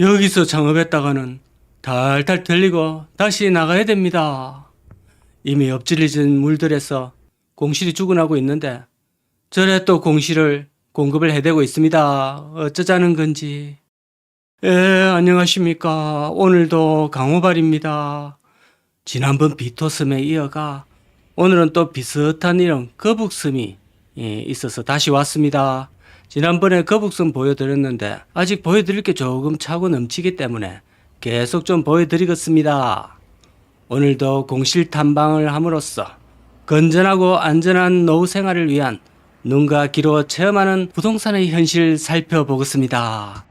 여기서 창업했다가는 달달 들리고 다시 나가야 됩니다. 이미 엎질러진 물들에서 공실이 죽어나고 있는데 절에 또 공실을 공급을 해대고 있습니다. 어쩌자는 건지. 예, 안녕하십니까. 오늘도 강호발입니다. 지난번 비토섬에 이어가 오늘은 또 비슷한 이름 거북섬이 예, 있어서 다시 왔습니다. 지난번에 거북섬 보여드렸는데 아직 보여드릴 게 조금 차고 넘치기 때문에 계속 좀 보여드리겠습니다. 오늘도 공실 탐방을 함으로써 건전하고 안전한 노후 생활을 위한 눈과 귀로 체험하는 부동산의 현실 살펴보겠습니다.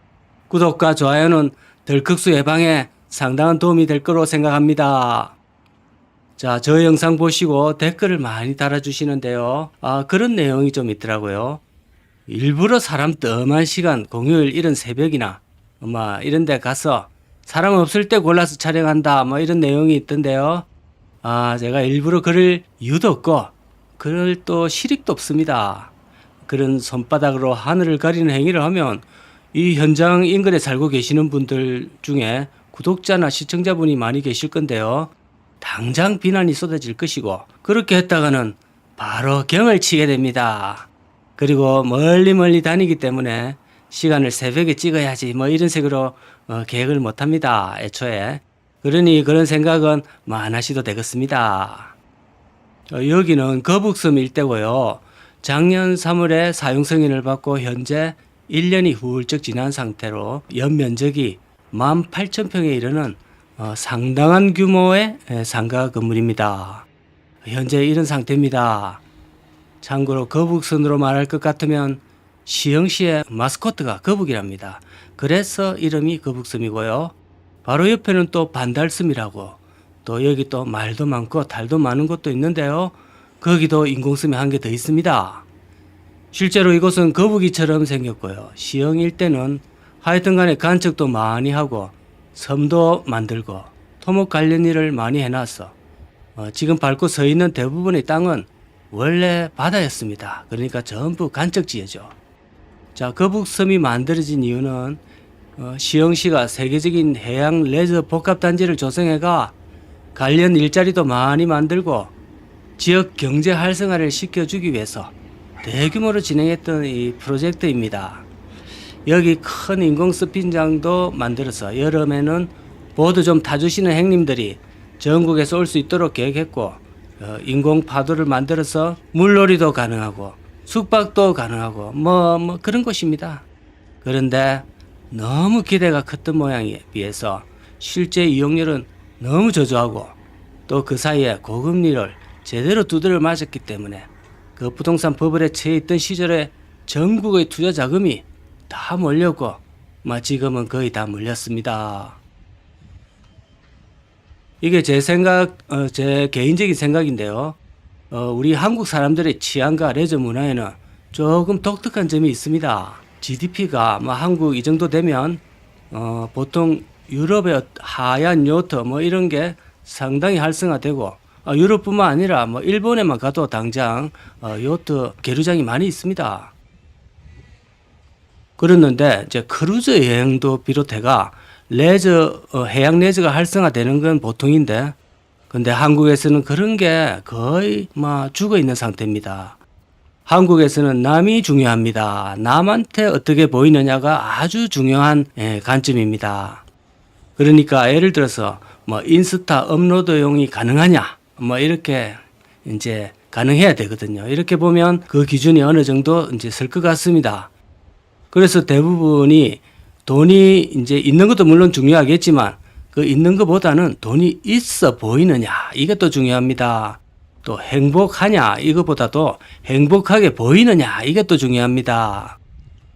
구독과 좋아요는 덜컥수 예방에 상당한 도움이 될 거로 생각합니다. 자, 저 영상 보시고 댓글을 많이 달아주시는데요. 아, 그런 내용이 좀 있더라고요. 일부러 사람 뜸한 시간, 공휴일 이런 새벽이나, 뭐, 이런 데 가서 사람 없을 때 골라서 촬영한다, 뭐, 이런 내용이 있던데요. 아, 제가 일부러 그럴 이유도 없고, 그럴 또 실익도 없습니다. 그런 손바닥으로 하늘을 가리는 행위를 하면 이 현장 인근에 살고 계시는 분들 중에 구독자나 시청자분이 많이 계실 건데요. 당장 비난이 쏟아질 것이고 그렇게 했다가는 바로 경을 치게 됩니다. 그리고 멀리 멀리 다니기 때문에 시간을 새벽에 찍어야지 뭐 이런 식으로 어, 계획을 못 합니다. 애초에. 그러니 그런 생각은 뭐 안 하셔도 되겠습니다. 어, 여기는 거북섬 일대고요. 작년 3월에 사용 승인을 받고 현재 1년이 훌쩍 지난 상태로 연면적이 18,000평에 이르는 어, 상당한 규모의 에, 상가 건물입니다. 현재 이런 상태입니다. 참고로 거북선으로 말할 것 같으면 시흥시의 마스코트가 거북이랍니다. 그래서 이름이 거북섬이고요. 바로 옆에는 또 반달섬이라고 또 여기 또 말도 많고 달도 많은 곳도 있는데요. 거기도 인공섬이 한 개 더 있습니다. 실제로 이곳은 거북이처럼 생겼고요. 시흥 일대는 하여튼 간에 간척도 많이 하고 섬도 만들고 토목 관련 일을 많이 해놨어. 어, 지금 밟고 서 있는 대부분의 땅은 원래 바다였습니다. 그러니까 전부 간척지예죠. 자, 거북섬이 만들어진 이유는 어, 시흥시가 세계적인 해양 레저 복합단지를 조성해가 관련 일자리도 많이 만들고 지역 경제 활성화를 시켜주기 위해서 대규모로 진행했던 이 프로젝트입니다. 여기 큰 인공 스핀장도 만들어서 여름에는 보드 좀 타주시는 행님들이 전국에서 올 수 있도록 계획했고 어, 인공 파도를 만들어서 물놀이도 가능하고 숙박도 가능하고 뭐, 뭐 그런 곳입니다. 그런데 너무 기대가 컸던 모양에 비해서 실제 이용률은 너무 저조하고 또 그 사이에 고금리를 제대로 두드려 맞았기 때문에 그 부동산 버블에 처해 있던 시절에 전국의 투자 자금이 다 몰렸고 뭐 지금은 거의 다 물렸습니다. 이게 제 생각, 어, 제 개인적인 생각인데요. 어, 우리 한국 사람들의 취향과 레저 문화에는 조금 독특한 점이 있습니다. GDP가 뭐 한국 이 정도 되면 어, 보통 유럽의 하얀 요트 뭐 이런 게 상당히 활성화되고 어, 유럽뿐만 아니라 뭐 일본에만 가도 당장 어, 요트 계류장이 많이 있습니다. 그랬는데 이제 크루즈 여행도 비롯해가 레저 어, 해양 레저가 활성화되는 건 보통인데 근데 한국에서는 그런 게 거의 뭐 죽어 있는 상태입니다. 한국에서는 남이 중요합니다. 남한테 어떻게 보이느냐가 아주 중요한 예, 관점입니다. 그러니까 예를 들어서 뭐 인스타 업로드용이 가능하냐 뭐 이렇게 이제 가능해야 되거든요. 이렇게 보면 그 기준이 어느 정도 이제 설것 같습니다. 그래서 대부분이 돈이 이제 있는 것도 물론 중요하겠지만 그 있는 것보다는 돈이 있어 보이느냐 이것도 중요합니다. 또 행복하냐 이것보다도 행복하게 보이느냐 이것도 중요합니다.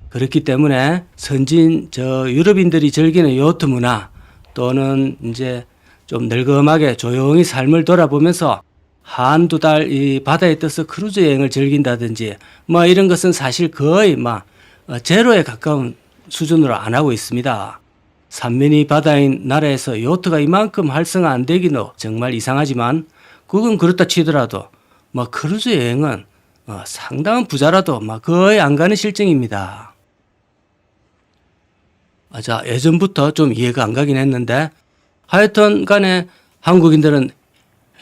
그렇기 때문에 선진 저 유럽인들이 즐기는 요트 문화 또는 이제 좀 늙음하게 조용히 삶을 돌아보면서 한두 달 이 바다에 떠서 크루즈 여행을 즐긴다든지 뭐 이런 것은 사실 거의 막 어, 제로에 가까운 수준으로 안 하고 있습니다. 삼면이 바다인 나라에서 요트가 이만큼 활성화 안 되기는 정말 이상하지만 그건 그렇다 치더라도 뭐 크루즈 여행은 어, 상당한 부자라도 막 거의 안 가는 실정입니다. 아, 자, 예전부터 좀 이해가 안 가긴 했는데 하여튼 간에 한국인들은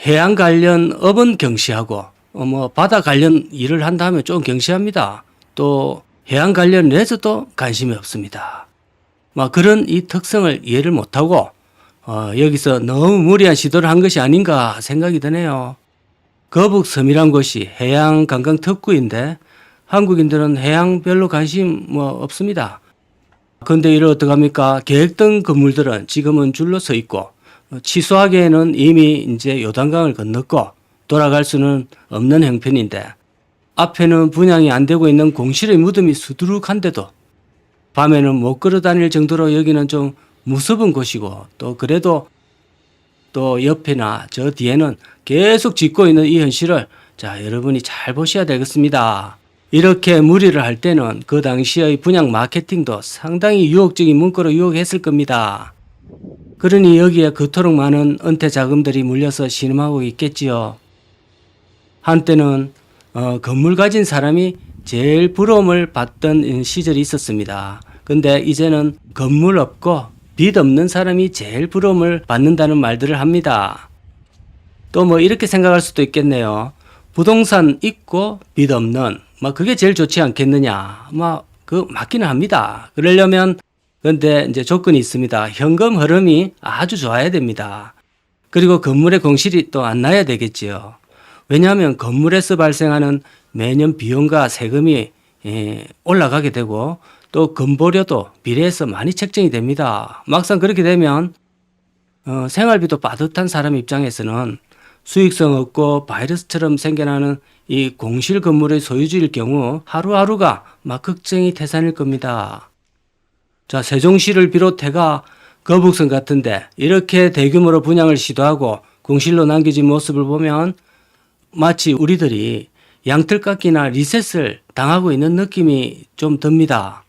해양 관련 업은 경시하고 어, 뭐 바다 관련 일을 한다 하면 좀 경시합니다. 또 해양 관련 레저도 관심이 없습니다. 막 그런 이 특성을 이해를 못하고 어, 여기서 너무 무리한 시도를 한 것이 아닌가 생각이 드네요. 거북섬이란 곳이 해양 관광 특구인데 한국인들은 해양 별로 관심 뭐 없습니다. 근데 이를 어떡합니까? 계획된 건물들은 지금은 줄로 서 있고 어, 취소하기에는 이미 이제 요단강을 건넜고 돌아갈 수는 없는 형편인데 앞에는 분양이 안 되고 있는 공실의 무덤이 수두룩한데도 밤에는 못 걸어 다닐 정도로 여기는 좀 무섭은 곳이고 또 그래도 또 옆에나 저 뒤에는 계속 짓고 있는 이 현실을 자 여러분이 잘 보셔야 되겠습니다. 이렇게 무리를 할 때는 그 당시의 분양 마케팅도 상당히 유혹적인 문구로 유혹했을 겁니다. 그러니 여기에 그토록 많은 은퇴 자금들이 물려서 신음하고 있겠지요. 한때는 어, 건물 가진 사람이 제일 부러움을 받던 시절이 있었습니다. 근데 이제는 건물 없고 빚 없는 사람이 제일 부러움을 받는다는 말들을 합니다. 또 뭐 이렇게 생각할 수도 있겠네요. 부동산 있고 빚 없는 뭐 그게 제일 좋지 않겠느냐. 뭐그 맞기는 합니다. 그러려면 근데 이제 조건이 있습니다. 현금 흐름이 아주 좋아야 됩니다. 그리고 건물의 공실이 또 안 나야 되겠지요. 왜냐하면 건물에서 발생하는 매년 비용과 세금이 예, 올라가게 되고 또 건보료도 비례해서 많이 책정이 됩니다. 막상 그렇게 되면 어, 생활비도 빠듯한 사람 입장에서는 수익성 없고 바이러스처럼 생겨나는 이 공실 건물의 소유주일 경우 하루하루가 막 걱정이 태산일 겁니다. 자, 세종시를 비롯해가 거북선 같은데 이렇게 대규모로 분양을 시도하고 공실로 남겨진 모습을 보면 마치 우리들이 양털깎기나 리셋을 당하고 있는 느낌이 좀 듭니다.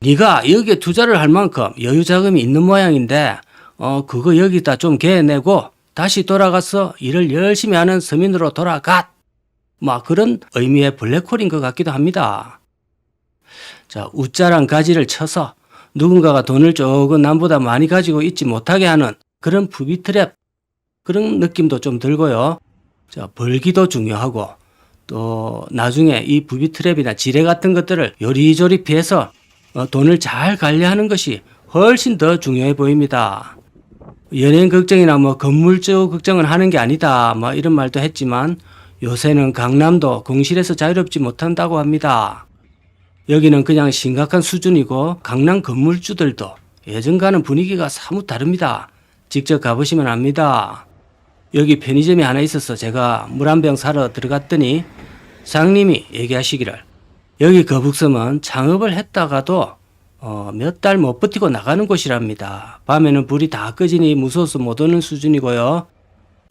네가 여기에 투자를 할 만큼 여유 자금이 있는 모양인데 어 그거 여기다 좀 개내고 다시 돌아가서 일을 열심히 하는 서민으로 돌아가. 막 그런 의미의 블랙홀인 것 같기도 합니다. 자, 웃자랑 가지를 쳐서 누군가가 돈을 조금 남보다 많이 가지고 있지 못하게 하는 그런 부비 트랩 그런 느낌도 좀 들고요. 자, 벌기도 중요하고 또 나중에 이 부비 트랩이나 지뢰 같은 것들을 요리조리 피해서 어, 돈을 잘 관리하는 것이 훨씬 더 중요해 보입니다. 연예인 걱정이나 뭐 건물주 걱정을 하는 게 아니다. 뭐 이런 말도 했지만 요새는 강남도 공실에서 자유롭지 못한다고 합니다. 여기는 그냥 심각한 수준이고 강남 건물주들도 예전과는 분위기가 사뭇 다릅니다. 직접 가보시면 압니다. 여기 편의점이 하나 있어서 제가 물 한 병 사러 들어갔더니 사장님이 얘기하시기를 여기 거북섬은 창업을 했다가도 어, 몇 달 못 버티고 나가는 곳이랍니다. 밤에는 불이 다 꺼지니 무서워서 못 오는 수준이고요.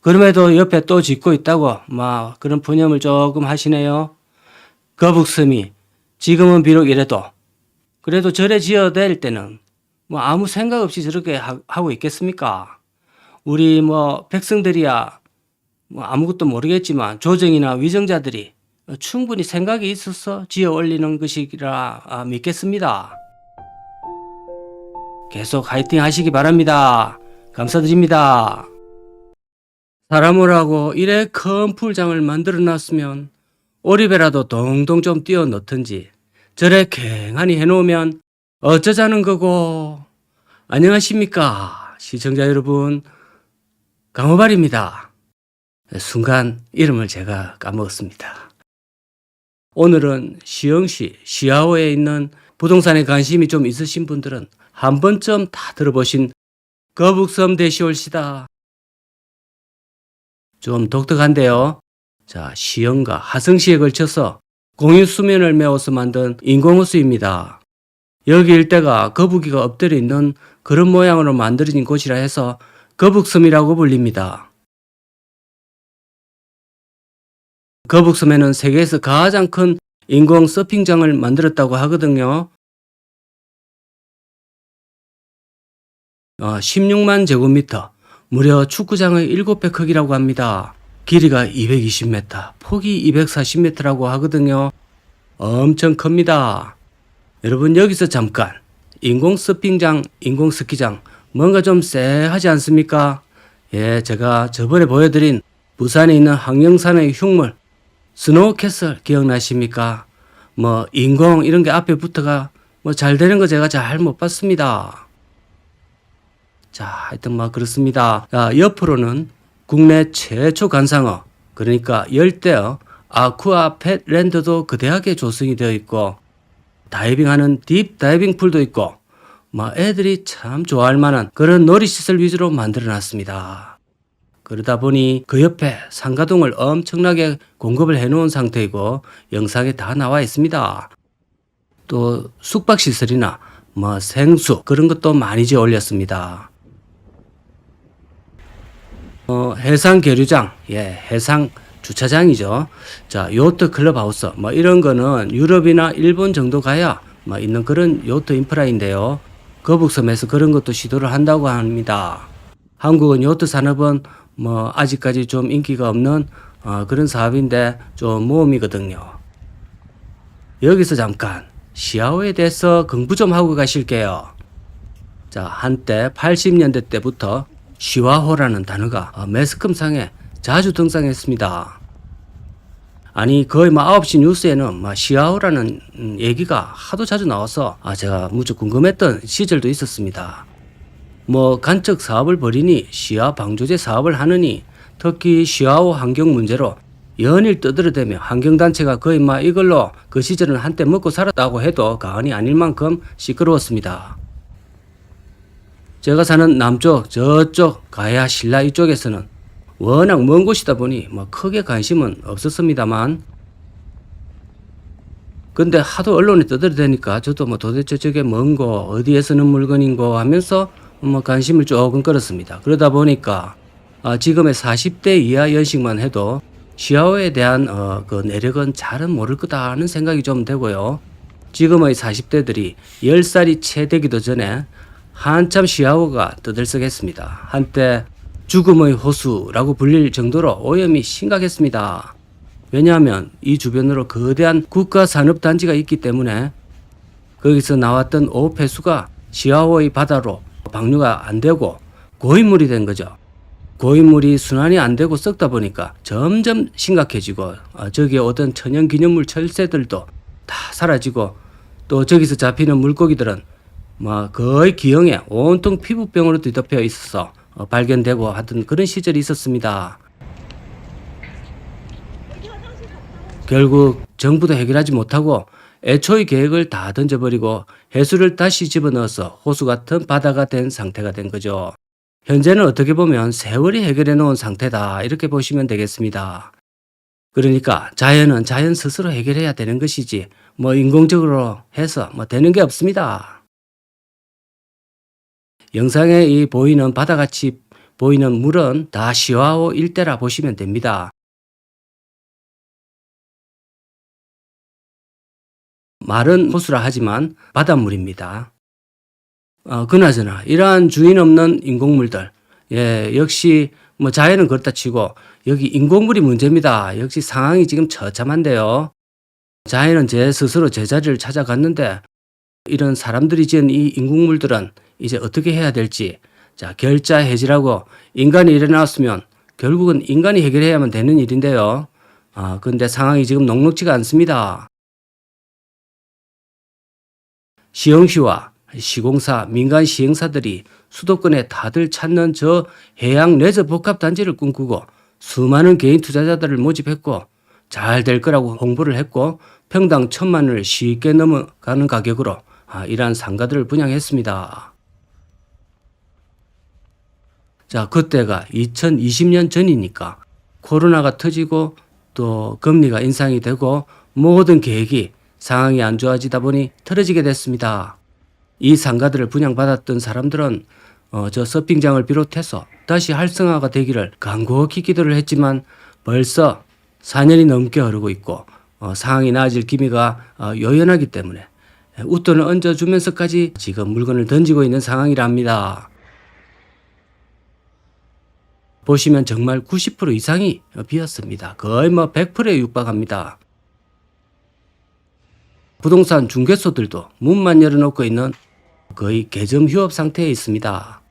그럼에도 옆에 또 짓고 있다고 막 그런 푸념을 조금 하시네요. 거북섬이 지금은 비록 이래도 그래도 절에 지어댈 때는 뭐 아무 생각 없이 저렇게 하, 하고 있겠습니까? 우리 뭐 백성들이야 뭐 아무것도 모르겠지만 조정이나 위정자들이 충분히 생각이 있어서 지어 올리는 것이라 아, 믿겠습니다. 계속 화이팅 하시기 바랍니다. 감사드립니다. 사람을 하고 이래 큰 풀장을 만들어 놨으면 오리배라도 동동 좀 띄워 넣든지 저래 갱하니 해놓으면 어쩌자는 거고 안녕하십니까 시청자 여러분 강호발입니다. 순간 이름을 제가 까먹었습니다. 오늘은 시흥시 시아오에 있는 부동산에 관심이 좀 있으신 분들은 한 번쯤 다 들어보신 거북섬 대시올시다. 좀 독특한데요. 자, 시흥과 하성시에 걸쳐서 공유 수면을 메워서 만든 인공호수입니다. 여기 일대가 거북이가 엎드려 있는 그런 모양으로 만들어진 곳이라 해서 거북섬이라고 불립니다. 거북섬에는 세계에서 가장 큰 인공 서핑장을 만들었다고 하거든요. 어, 16만 제곱미터, 무려 축구장의 7배 크기라고 합니다. 길이가 220m, 폭이 240m라고 하거든요. 엄청 큽니다. 여러분 여기서 잠깐 인공 서핑장, 인공 스키장 뭔가 좀 쎄하지 않습니까? 예, 제가 저번에 보여드린 부산에 있는 항영산의 흉물 스노우캐슬 기억나십니까? 뭐 인공 이런 게 앞에 붙어가 뭐 잘 되는 거 제가 잘 못 봤습니다. 자, 하여튼 뭐 그렇습니다. 자, 옆으로는 국내 최초 관상어 그러니까 열대어 아쿠아 펫랜드도 거대하게 조성이 되어 있고 다이빙하는 딥 다이빙 풀도 있고 뭐 애들이 참 좋아할 만한 그런 놀이시설 위주로 만들어 놨습니다. 그러다 보니 그 옆에 상가동을 엄청나게 공급을 해 놓은 상태이고 영상에 다 나와 있습니다. 또 숙박시설이나 뭐 생수 그런 것도 많이 지어 올렸습니다. 어, 해상 계류장, 예, 해상 주차장이죠. 자, 요트 클럽하우스, 뭐 이런 거는 유럽이나 일본 정도 가야 뭐 있는 그런 요트 인프라인데요. 거북섬에서 그런 것도 시도를 한다고 합니다. 한국은 요트 산업은 뭐 아직까지 좀 인기가 없는 어, 그런 사업인데 좀 모험이거든요. 여기서 잠깐 시아오에 대해서 공부 좀 하고 가실게요. 자, 한때 80년대 때부터 시와호라는 단어가 어, 매스컴상에 자주 등장했습니다. 아니 거의 막 9시 뉴스에는 막 시아오라는 음, 얘기가 하도 자주 나와서 아 제가 무척 궁금했던 시절도 있었습니다. 뭐 간척 사업을 벌이니 시아 방조제 사업을 하느니 특히 시아오 환경 문제로 연일 떠들어대며 환경단체가 거의 막 이걸로 그 시절은 한때 먹고 살았다고 해도 과언이 아닐 만큼 시끄러웠습니다. 제가 사는 남쪽 저쪽 가야 신라 이쪽에서는 워낙 먼 곳이다 보니 뭐 크게 관심은 없었습니다만 근데 하도 언론에 떠들어대니까 저도 뭐 도대체 저게 뭔고 어디에 쓰는 물건인고 하면서 뭐 관심을 조금 끌었습니다. 그러다 보니까 아, 지금의 40대 이하 연식만 해도 시아오에 대한 어, 그 내력은 잘은 모를 거다 하는 생각이 좀 되고요. 지금의 40대들이 10살이 채 되기도 전에 한참 시아오가 떠들썩했습니다. 한때 죽음의 호수라고 불릴 정도로 오염이 심각했습니다. 왜냐하면 이 주변으로 거대한 국가 산업 단지가 있기 때문에 거기서 나왔던 오폐수가 시아오의 바다로 방류가 안 되고 고인물이 된 거죠. 고인물이 순환이 안 되고 썩다 보니까 점점 심각해지고 어, 저기에 오던 천연 기념물 철새들도 다 사라지고 또 저기서 잡히는 물고기들은 뭐 거의 기형에 온통 피부병으로 뒤덮여 있어서 어, 발견되고 하던 그런 시절이 있었습니다. 결국 정부도 해결하지 못하고 애초의 계획을 다 던져버리고 해수를 다시 집어넣어서 호수 같은 바다가 된 상태가 된 거죠. 현재는 어떻게 보면 세월이 해결해 놓은 상태다 이렇게 보시면 되겠습니다. 그러니까 자연은 자연 스스로 해결해야 되는 것이지 뭐 인공적으로 해서 뭐 되는 게 없습니다. 영상에 이 보이는 바다같이 보이는 물은 다 시와호 일대라 보시면 됩니다. 마른 호수라 하지만 바닷물입니다. 어, 그나저나 이러한 주인 없는 인공물들, 예, 역시 뭐 자연은 그렇다 치고 여기 인공물이 문제입니다. 역시 상황이 지금 처참한데요. 자연은 제 스스로 제자리를 찾아갔는데 이런 사람들이 지은 이 인공물들은 이제 어떻게 해야 될지 자 결자 해지라고 인간이 일어났으면 결국은 인간이 해결해야만 되는 일인데요. 아 근데 상황이 지금 녹록지가 않습니다. 시흥시와 시공사, 민간 시행사들이 수도권에 다들 찾는 저 해양 레저 복합 단지를 꿈꾸고 수많은 개인 투자자들을 모집했고 잘 될 거라고 홍보를 했고 평당 천만 원을 쉽게 넘어가는 가격으로 아, 이러한 상가들을 분양했습니다. 자, 그때가 2020년 전이니까 코로나가 터지고 또 금리가 인상이 되고 모든 계획이 상황이 안 좋아지다 보니 틀어지게 됐습니다. 이 상가들을 분양받았던 사람들은 어, 저 서핑장을 비롯해서 다시 활성화가 되기를 간곡히 기도를 했지만 벌써 4년이 넘게 흐르고 있고 어, 상황이 나아질 기미가 어, 요연하기 때문에 웃돈을 얹어주면서까지 지금 물건을 던지고 있는 상황이랍니다. 보시면 정말 90% 이상이 비었습니다. 거의 뭐 100%에 육박합니다. 부동산 중개소들도 문만 열어놓고 있는 거의 개점 휴업 상태에 있습니다.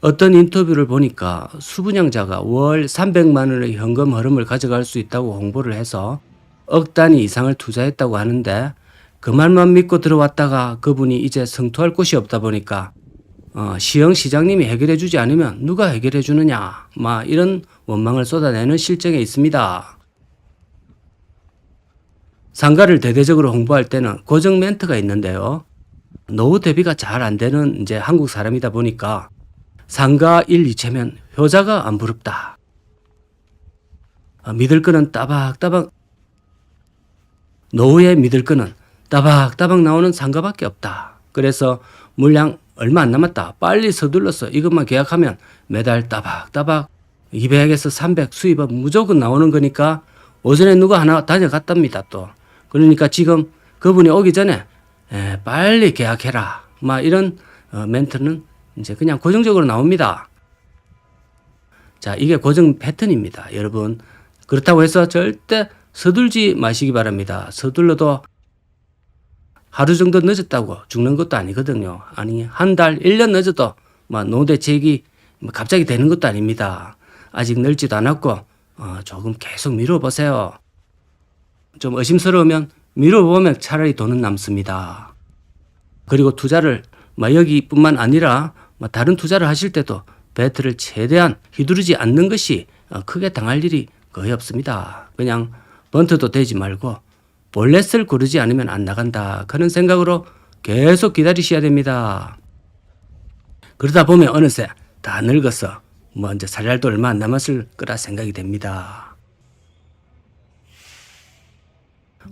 어떤 인터뷰를 보니까 수분양자가 월 300만 원의 현금 흐름을 가져갈 수 있다고 홍보를 해서 억 단위 이상을 투자했다고 하는데 그 말만 믿고 들어왔다가 그분이 이제 성투할 곳이 없다 보니까 어, 시영 시장님이 해결해 주지 않으면 누가 해결해 주느냐 막 이런 원망을 쏟아내는 실정에 있습니다. 상가를 대대적으로 홍보할 때는 고정 멘트가 있는데요. 노후 대비가 잘 안 되는 이제 한국 사람이다 보니까 상가 1, 2채면 효자가 안 부럽다. 아, 믿을 거는 따박따박 노후에 믿을 거는 따박따박 나오는 상가밖에 없다. 그래서 물량 얼마 안 남았다. 빨리 서둘러서 이것만 계약하면 매달 따박따박 200에서 300 수입은 무조건 나오는 거니까 오전에 누가 하나 다녀갔답니다. 또 그러니까 지금 그분이 오기 전에 에, 빨리 계약해라. 막 이런 어, 멘트는 이제 그냥 고정적으로 나옵니다. 자, 이게 고정 패턴입니다. 여러분. 그렇다고 해서 절대 서둘지 마시기 바랍니다. 서둘러도 하루 정도 늦었다고 죽는 것도 아니거든요. 아니, 한 달, 1년 늦어도 뭐 노대책이 뭐 갑자기 되는 것도 아닙니다. 아직 늘지도 않았고, 어, 조금 계속 미뤄보세요. 좀 의심스러우면 미뤄보면 차라리 돈은 남습니다. 그리고 투자를 뭐 여기뿐만 아니라 뭐 다른 투자를 하실 때도 배트를 최대한 휘두르지 않는 것이 어, 크게 당할 일이 거의 없습니다. 그냥 번트도 되지 말고 볼넷을 고르지 않으면 안 나간다. 그런 생각으로 계속 기다리셔야 됩니다. 그러다 보면 어느새 다 늙어서 뭐 이제 살날도 얼마 안 남았을 거라 생각이 됩니다.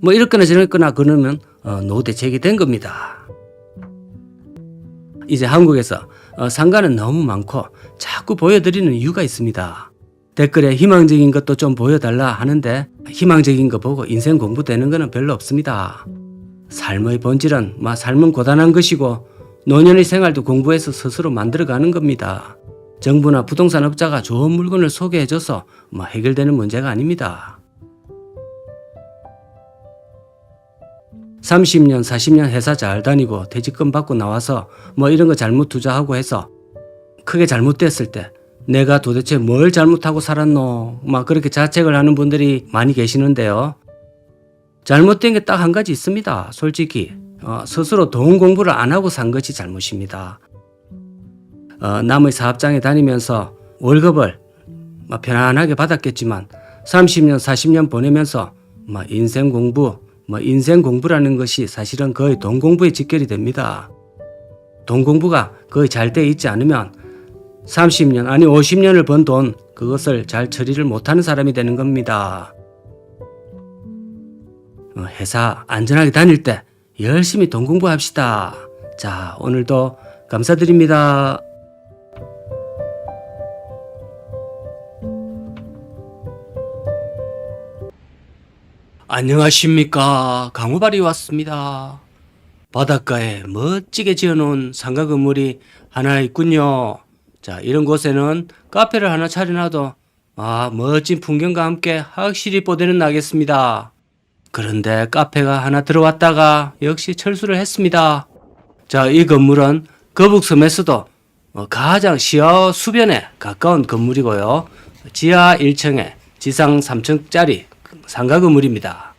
뭐 이렇거나 저렇거나 그러면 어, 노대책이 된 겁니다. 이제 한국에서 어, 상가는 너무 많고 자꾸 보여드리는 이유가 있습니다. 댓글에 희망적인 것도 좀 보여달라 하는데 희망적인 거 보고 인생 공부되는 거는 별로 없습니다. 삶의 본질은 마 삶은 고단한 것이고 노년의 생활도 공부해서 스스로 만들어가는 겁니다. 정부나 부동산 업자가 좋은 물건을 소개해줘서 뭐 해결되는 문제가 아닙니다. 30년, 40년 회사 잘 다니고 퇴직금 받고 나와서 뭐 이런 거 잘못 투자하고 해서 크게 잘못됐을 때 내가 도대체 뭘 잘못하고 살았노? 막 그렇게 자책을 하는 분들이 많이 계시는데요. 잘못된 게 딱 한 가지 있습니다. 솔직히 어, 스스로 돈 공부를 안 하고 산 것이 잘못입니다. 어, 남의 사업장에 다니면서 월급을 막 편안하게 받았겠지만 30년, 40년 보내면서 막 인생 공부, 뭐 인생 공부라는 것이 사실은 거의 돈 공부에 직결이 됩니다. 돈 공부가 거의 잘 돼 있지 않으면 30년 아니 50년을 번 돈 그것을 잘 처리를 못하는 사람이 되는 겁니다. 어, 회사 안전하게 다닐 때 열심히 돈 공부합시다. 자 오늘도 감사드립니다. 안녕하십니까 강호발이 왔습니다. 바닷가에 멋지게 지어놓은 상가 건물이 하나 있군요. 자, 이런 곳에는 카페를 하나 차려놔도 아, 멋진 풍경과 함께 확실히 뽀대는 나겠습니다. 그런데 카페가 하나 들어왔다가 역시 철수를 했습니다. 자, 이 건물은 거북섬에서도 어, 가장 시야 수변에 가까운 건물이고요. 지하 1층에 지상 3층짜리 상가 건물입니다.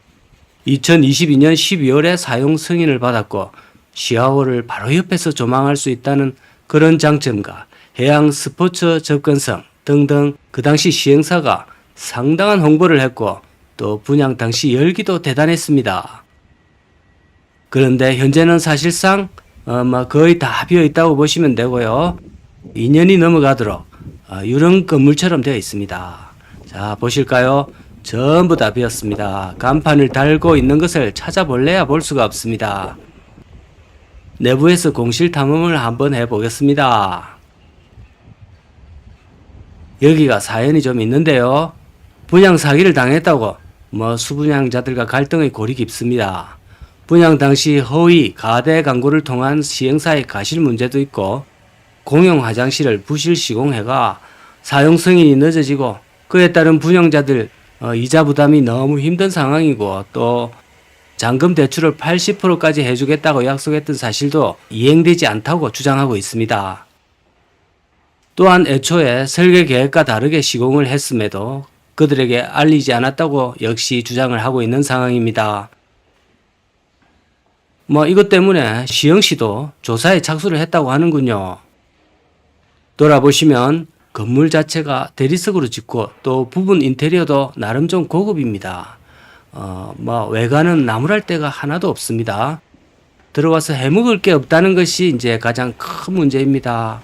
2022년 12월에 사용 승인을 받았고 시야호를 바로 옆에서 조망할 수 있다는 그런 장점과 해양 스포츠 접근성 등등 그 당시 시행사가 상당한 홍보를 했고 또 분양 당시 열기도 대단했습니다. 그런데 현재는 사실상 어, 뭐 거의 다 비어 있다고 보시면 되고요. 2년이 넘어가도록 어, 유령 건물처럼 되어 있습니다. 자 보실까요? 전부 다 비었습니다. 간판을 달고 있는 것을 찾아볼래야 볼 수가 없습니다. 내부에서 공실 탐험을 한번 해보겠습니다. 여기가 사연이 좀 있는데요. 분양 사기를 당했다고 뭐 수분양자들과 갈등의 골이 깊습니다. 분양 당시 허위 가대 광고를 통한 시행사의 가실 문제도 있고 공용 화장실을 부실 시공해가 사용 승인이 늦어지고 그에 따른 분양자들 어, 이자 부담이 너무 힘든 상황이고 또 잔금 대출을 80%까지 해주겠다고 약속했던 사실도 이행되지 않다고 주장하고 있습니다. 또한 애초에 설계 계획과 다르게 시공을 했음에도 그들에게 알리지 않았다고 역시 주장을 하고 있는 상황입니다. 뭐 이것 때문에 시영 씨도 조사에 착수를 했다고 하는군요. 돌아보시면 건물 자체가 대리석으로 짓고 또 부분 인테리어도 나름 좀 고급입니다. 어, 뭐 외관은 나무랄 데가 하나도 없습니다. 들어와서 해먹을 게 없다는 것이 이제 가장 큰 문제입니다.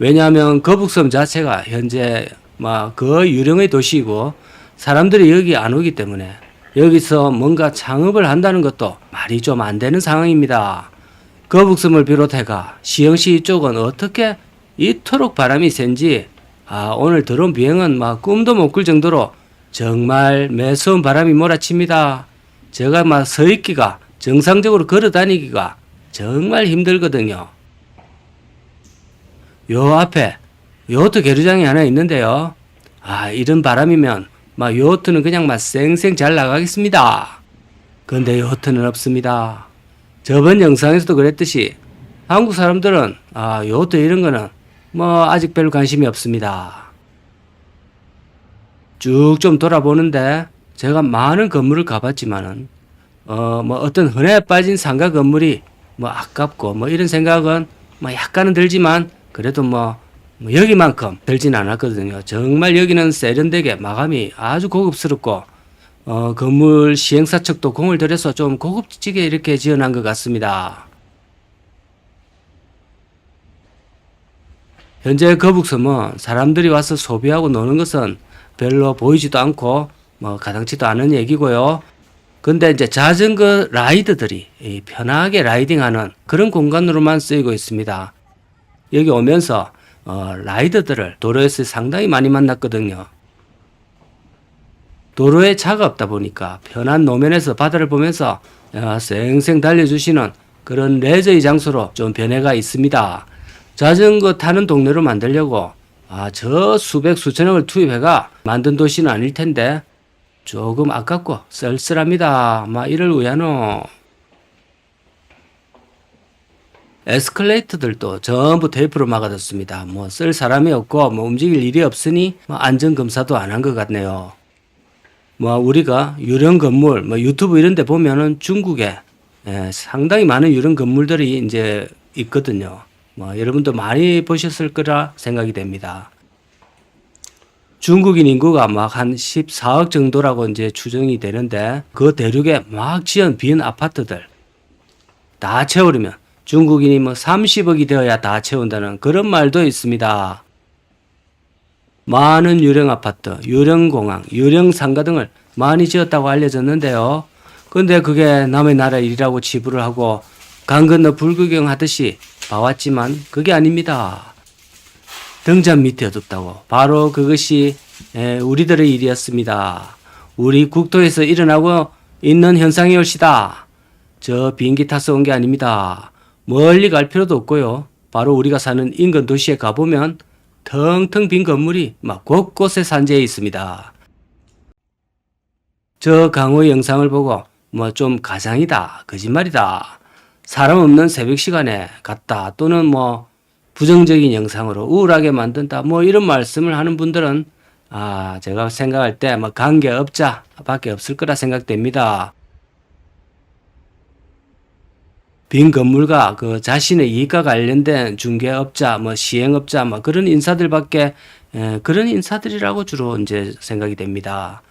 왜냐하면 거북섬 자체가 현재 막 거의 유령의 도시이고 사람들이 여기 안 오기 때문에 여기서 뭔가 창업을 한다는 것도 말이 좀 안 되는 상황입니다. 거북섬을 비롯해가 시흥시 이쪽은 어떻게 이토록 바람이 센지 아 오늘 들어온 비행은 막 꿈도 못 꿀 정도로 정말 매서운 바람이 몰아칩니다. 제가 막 서 있기가 정상적으로 걸어 다니기가 정말 힘들거든요. 요 앞에 요트 게르장이 하나 있는데요. 아, 이런 바람이면 막 요트는 그냥 막 쌩쌩 잘 나가겠습니다. 근데 요트는 없습니다. 저번 영상에서도 그랬듯이 한국 사람들은 아, 요트 이런 거는 뭐 아직 별 관심이 없습니다. 쭉 좀 돌아보는데 제가 많은 건물을 가봤지만은 어 뭐 어떤 흔해 빠진 상가 건물이 뭐 아깝고 뭐 이런 생각은 뭐 약간은 들지만 그래도 뭐, 뭐 여기만큼 들진 않았거든요. 정말 여기는 세련되게 마감이 아주 고급스럽고 어 건물 시행사 측도 공을 들여서 좀 고급지게 이렇게 지어놓은 것 같습니다. 현재 거북섬은 사람들이 와서 소비하고 노는 것은 별로 보이지도 않고 뭐 가당치도 않은 얘기고요. 근데 이제 자전거 라이더들이 이 편하게 라이딩하는 그런 공간으로만 쓰이고 있습니다. 여기 오면서 어, 라이더들을 도로에서 상당히 많이 만났거든요. 도로에 차가 없다 보니까 편한 노면에서 바다를 보면서 야, 쌩쌩 달려주시는 그런 레저의 장소로 좀 변해가 있습니다. 자전거 타는 동네로 만들려고 아, 저 수백 수천억을 투입해가 만든 도시는 아닐 텐데 조금 아깝고 쓸쓸합니다. 막 이럴 우야노. 에스컬레이터들도 전부 테이프로 막아뒀습니다. 뭐 쓸 사람이 없고 뭐 움직일 일이 없으니 뭐 안전 검사도 안 한 것 같네요. 뭐 우리가 유령 건물 뭐 유튜브 이런 데 보면은 중국에 예, 상당히 많은 유령 건물들이 이제 있거든요. 뭐 여러분도 많이 보셨을 거라 생각이 됩니다. 중국인 인구가 막 한 14억 정도라고 이제 추정이 되는데 그 대륙에 막 지은 빈 아파트들 다 채우려면 중국인이 뭐 30억이 되어야 다 채운다는 그런 말도 있습니다. 많은 유령 아파트, 유령 공항, 유령 상가 등을 많이 지었다고 알려졌는데요. 근데 그게 남의 나라 일이라고 치부를 하고 강 건너 불구경 하듯이 봐왔지만 그게 아닙니다. 등잔 밑에 어둡다고 바로 그것이 에, 우리들의 일이었습니다. 우리 국토에서 일어나고 있는 현상이 올시다. 저 비행기 타서 온 게 아닙니다. 멀리 갈 필요도 없고요. 바로 우리가 사는 인근 도시에 가보면 텅텅 빈 건물이 막 곳곳에 산재해 있습니다. 저 강호 영상을 보고 뭐 좀 가상이다, 거짓말이다, 사람 없는 새벽 시간에 갔다 또는 뭐 부정적인 영상으로 우울하게 만든다 뭐 이런 말씀을 하는 분들은 아 제가 생각할 때 뭐 관계업자 밖에 없을 거라 생각됩니다. 빈 건물과 그 자신의 이익과 관련된 중개업자, 뭐 시행업자, 뭐 그런 인사들밖에 에, 그런 인사들이라고 주로 이제 생각이 됩니다.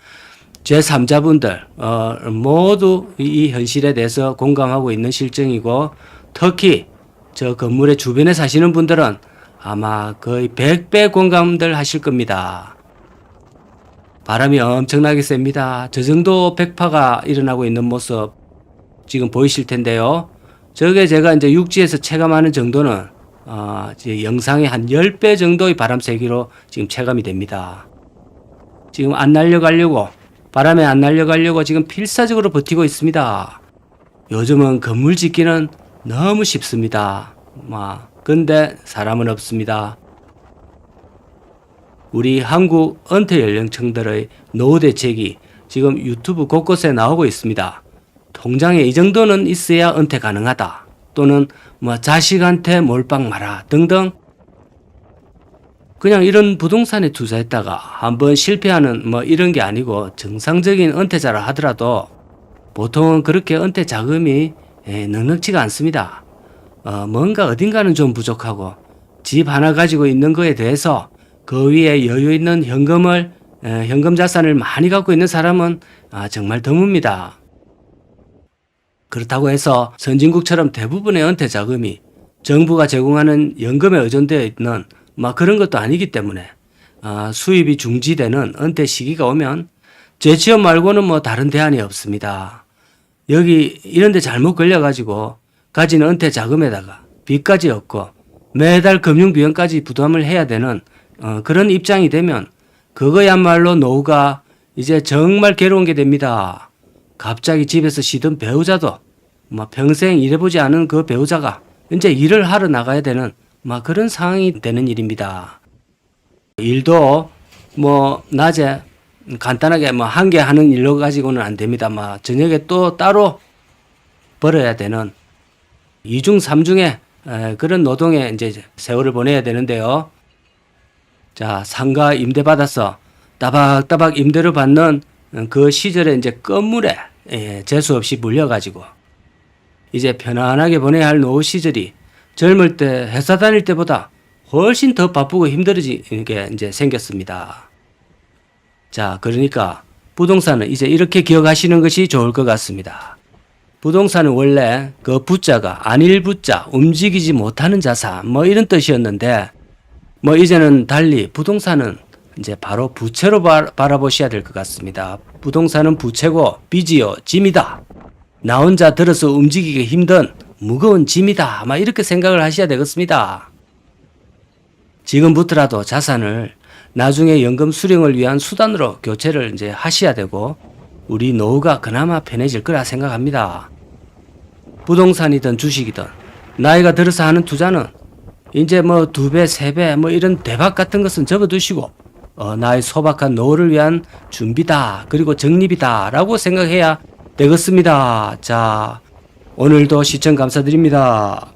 제 3자분들 어, 모두 이 현실에 대해서 공감하고 있는 실정이고 특히 저 건물의 주변에 사시는 분들은 아마 거의 100배 공감들 하실 겁니다. 바람이 엄청나게 셉니다. 저 정도 백파가 일어나고 있는 모습 지금 보이실 텐데요. 저게 제가 이제 육지에서 체감하는 정도는 어, 영상의 한 10배 정도의 바람 세기로 지금 체감이 됩니다. 지금 안 날려가려고 바람에 안 날려가려고 지금 필사적으로 버티고 있습니다. 요즘은 건물 짓기는 너무 쉽습니다. 막 근데 사람은 없습니다. 우리 한국 은퇴 연령층들의 노후 대책이 지금 유튜브 곳곳에 나오고 있습니다. 통장에 이 정도는 있어야 은퇴 가능하다. 또는 뭐 자식한테 몰빵 마라 등등 그냥 이런 부동산에 투자했다가 한번 실패하는 뭐 이런 게 아니고 정상적인 은퇴자라 하더라도 보통은 그렇게 은퇴 자금이 예, 넉넉지가 않습니다. 어, 뭔가 어딘가는 좀 부족하고 집 하나 가지고 있는 거에 대해서 그 위에 여유 있는 현금을 에, 현금 자산을 많이 갖고 있는 사람은 아, 정말 드뭅니다. 그렇다고 해서 선진국처럼 대부분의 은퇴 자금이 정부가 제공하는 연금에 의존되어 있는 막 그런 것도 아니기 때문에 아, 수입이 중지되는 은퇴 시기가 오면 재취업 말고는 뭐 다른 대안이 없습니다. 여기 이런 데 잘못 걸려가지고 가진 은퇴 자금에다가 빚까지 없고 매달 금융 비용까지 부담을 해야 되는 어, 그런 입장이 되면 그거야말로 노후가 이제 정말 괴로운 게 됩니다. 갑자기 집에서 쉬던 배우자도 뭐 평생 일해보지 않은 그 배우자가 이제 일을 하러 나가야 되는 막 그런 상황이 되는 일입니다. 일도 뭐 낮에 간단하게 뭐 한 개 하는 일로 가지고는 안 됩니다. 막 저녁에 또 따로 벌어야 되는 이중 삼중의 에, 그런 노동에 이제 세월을 보내야 되는데요. 자, 상가 임대 받아서 따박따박 임대를 받는 그 시절에 이제 건물에 예, 재수 없이 물려가지고 이제 편안하게 보내야 할 노후 시절이 젊을 때 회사 다닐 때보다 훨씬 더 바쁘고 힘들어지는 게 이제 생겼습니다. 자, 그러니까 부동산은 이제 이렇게 기억하시는 것이 좋을 것 같습니다. 부동산은 원래 그 부자가 안일 부자, 움직이지 못하는 자산, 뭐 이런 뜻이었는데, 뭐 이제는 달리 부동산은 이제 바로 부채로 바, 바라보셔야 될 것 같습니다. 부동산은 부채고 빚이요, 짐이다. 나 혼자 들어서 움직이기 힘든 무거운 짐이다. 막 이렇게 생각을 하셔야 되겠습니다. 지금부터라도 자산을 나중에 연금 수령을 위한 수단으로 교체를 이제 하셔야 되고 우리 노후가 그나마 편해질 거라 생각합니다. 부동산이든 주식이든 나이가 들어서 하는 투자는 이제 뭐 두 배, 세 배, 뭐 이런 대박 같은 것은 접어두시고 어, 나의 소박한 노후를 위한 준비다 그리고 적립이다 라고 생각해야 되겠습니다. 자 오늘도 시청 감사드립니다.